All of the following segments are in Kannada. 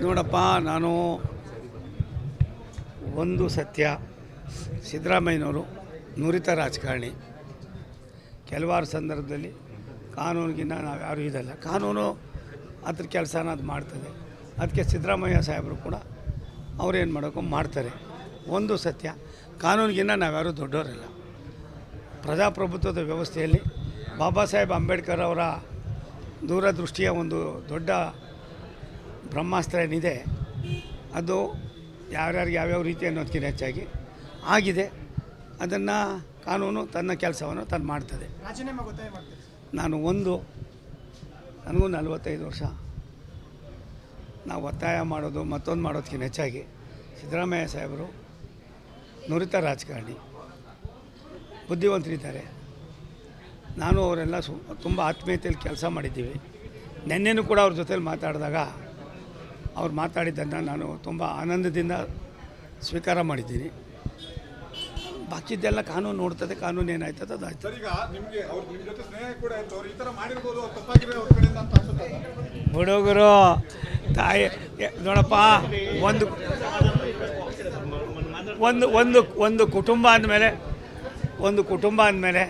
ನೋಡಪ್ಪ, ನಾನು ಒಂದು ಸತ್ಯ. ಸಿದ್ದರಾಮಯ್ಯನವರು ನುರಿತ ರಾಜಕಾರಣಿ. ಕೆಲವಾರು ಸಂದರ್ಭದಲ್ಲಿ ಕಾನೂನಿಗಿನ್ನ ನಾವು ಯಾರೂ ಇದಲ್ಲ. ಕಾನೂನು ಅದ್ರ ಕೆಲಸನ ಅದು ಮಾಡ್ತದೆ. ಅದಕ್ಕೆ ಸಿದ್ದರಾಮಯ್ಯ ಸಾಹೇಬರು ಕೂಡ ಅವ್ರೇನು ಮಾಡೋಕ್ಕೂ ಮಾಡ್ತಾರೆ. ಒಂದು ಸತ್ಯ, ಕಾನೂನಿಗಿನ್ನ ನಾವ್ಯಾರೂ ದೊಡ್ಡವರಲ್ಲ ಪ್ರಜಾಪ್ರಭುತ್ವದ ವ್ಯವಸ್ಥೆಯಲ್ಲಿ ಬಾಬಾ ಸಾಹೇಬ್ ಅಂಬೇಡ್ಕರ್ ಅವರ ದೂರದೃಷ್ಟಿಯ ಒಂದು ದೊಡ್ಡ ಬ್ರಹ್ಮಾಸ್ತ್ರ ಏನಿದೆ ಅದು ಯಾರ್ಯಾರಿಗೆ ಯಾವ್ಯಾವ ರೀತಿ ಅನ್ನೋದಕ್ಕಿಂತ ಹೆಚ್ಚಾಗಿ ಆಗಿದೆ. ಅದನ್ನು ಕಾನೂನು ತನ್ನ ಕೆಲಸವನ್ನು ತಾನು ಮಾಡ್ತದೆ. ನಾನು ಒಂದು ನನಗೂ ನಲವತ್ತೈದು ವರ್ಷ. ನಾವು ಒತ್ತಾಯ ಮಾಡೋದು ಮತ್ತೊಂದು ಮಾಡೋದಕ್ಕಿಂತ ಹೆಚ್ಚಾಗಿ ಸಿದ್ದರಾಮಯ್ಯ ಸಾಹೇಬರು ನುರಿತ ರಾಜಕಾರಣಿ ಬುದ್ಧಿವಂತರಿದ್ದಾರೆ. ನಾನು ಅವರೆಲ್ಲ ಸು ತುಂಬ ಆತ್ಮೀಯತೆಯಲ್ಲಿ ಕೆಲಸ ಮಾಡಿದ್ದೀವಿ. ನಿನ್ನೆನೂ ಕೂಡ ಅವ್ರ ಜೊತೇಲಿ ಮಾತಾಡಿದಾಗ ಅವ್ರು ಮಾತಾಡಿದ್ದನ್ನು ನಾನು ತುಂಬ ಆನಂದದಿಂದ ಸ್ವೀಕಾರ ಮಾಡಿದ್ದೀನಿ. ಬಾಕಿದ್ದೆಲ್ಲ ಕಾನೂನು ನೋಡ್ತದೆ ಕಾನೂನು ಏನಾಯ್ತದೆ ಅದು ಆಯ್ತು ಈಗ ನಿಮ್ಗೆ ಅವ್ರು ನಿಮ್ ಜೊತೆ ಸ್ನೇಹ ಕೂಡ ಇತ್ತು ಅವ್ರು ಈ ತರ ಮಾಡಿರ್ಬೋದು ಅವ್ರು ಕಡೆಯಿಂದ ಅಂತ ಅನ್ಸುತ್ತಲ್ಲ ಹುಡುಗರು ತಾಯಿ ಎ- ನೋಡಪ್ಪ ಒಂದು ಒಂದು ಒಂದು ಒಂದು ಕುಟುಂಬ ಅಂದಮೇಲೆ ಒಂದು ಕುಟುಂಬ ಅಂದಮೇಲೆ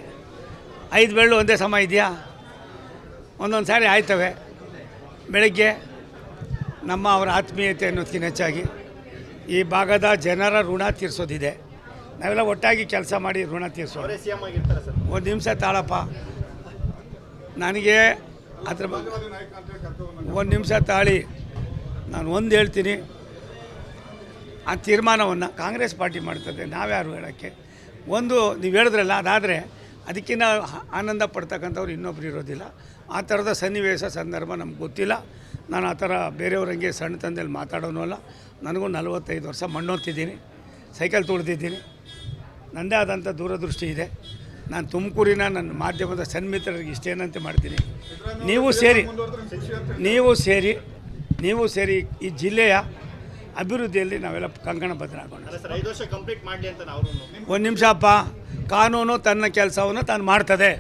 ಐದು ಬೆಳ್ಳು ಒಂದೇ ಸಮ ಇದೆಯಾ? ಒಂದೊಂದು ಸಾರಿ ಆಯ್ತವೆ. ಬೆಳಗ್ಗೆ ನಮ್ಮ ಅವರ ಆತ್ಮೀಯತೆ ಅನ್ನೋದಕ್ಕಿಂತ ಹೆಚ್ಚಾಗಿ ಈ ಭಾಗದ ಜನರ ಋಣ ತೀರಿಸೋದಿದೆ. ನಾವೆಲ್ಲ ಒಟ್ಟಾಗಿ ಕೆಲಸ ಮಾಡಿ ಋಣ ಸರ್. ಒಂದು ನಿಮಿಷ ತಾಳಪ್ಪ. ನನಗೆ ಅದ್ರ ಒಂದು ನಿಮಿಷ ತಾಳಿ. ನಾನು ಒಂದು ಹೇಳ್ತೀನಿ. ಆ ತೀರ್ಮಾನವನ್ನು ಕಾಂಗ್ರೆಸ್ ಪಾರ್ಟಿ ಮಾಡ್ತದೆ. ನಾವ್ಯಾರು ಹೇಳೋಕ್ಕೆ? ಒಂದು ನೀವು ಹೇಳಿದ್ರಲ್ಲ ಅದಾದರೆ ಅದಕ್ಕಿಂತ ಆನಂದ ಪಡ್ತಕ್ಕಂಥವ್ರು ಇನ್ನೊಬ್ರು ಇರೋದಿಲ್ಲ. ಆ ಥರದ ಸನ್ನಿವೇಶ ಸಂದರ್ಭ ನಮ್ಗೆ ಗೊತ್ತಿಲ್ಲ. ನಾನು ಆ ಥರ ಬೇರೆಯವ್ರಂಗೆ ಸಣ್ಣ ತಂದೆಯಲ್ಲಿ ಮಾತಾಡೋನು ಅಲ್ಲ. ನನಗೂ ನಲವತ್ತೈದು ವರ್ಷ ಮಣ್ಣೊತ್ತಿದ್ದೀನಿ ಸೈಕಲ್ ತುಳಿದಿದ್ದೀನಿ. ನನ್ನದೇ ಆದಂಥ ದೂರದೃಷ್ಟಿ ಇದೆ. ನಾನು ತುಮಕೂರಿನ ನನ್ನ ಮಾಧ್ಯಮದ ಸನ್ಮಿತ್ರರಿಗೆ ಇಷ್ಟೇನಂತೆ ಮಾಡ್ತೀನಿ. ನೀವು ಸೇರಿ ನೀವು ಸೇರಿ ನೀವು ಸೇರಿ ಈ ಜಿಲ್ಲೆಯ ಅಭಿವೃದ್ಧಿಯಲ್ಲಿ ನಾವೆಲ್ಲ ಕಂಕಣ ಬದ್ಧರಾಗೋಣ ಒಂದು ನಿಮಿಷ ಅಪ್ಪ ಕಾನೂನು ತನ್ನ ಕೆಲಸವನ್ನು ತಾನು ಮಾಡ್ತದೆ.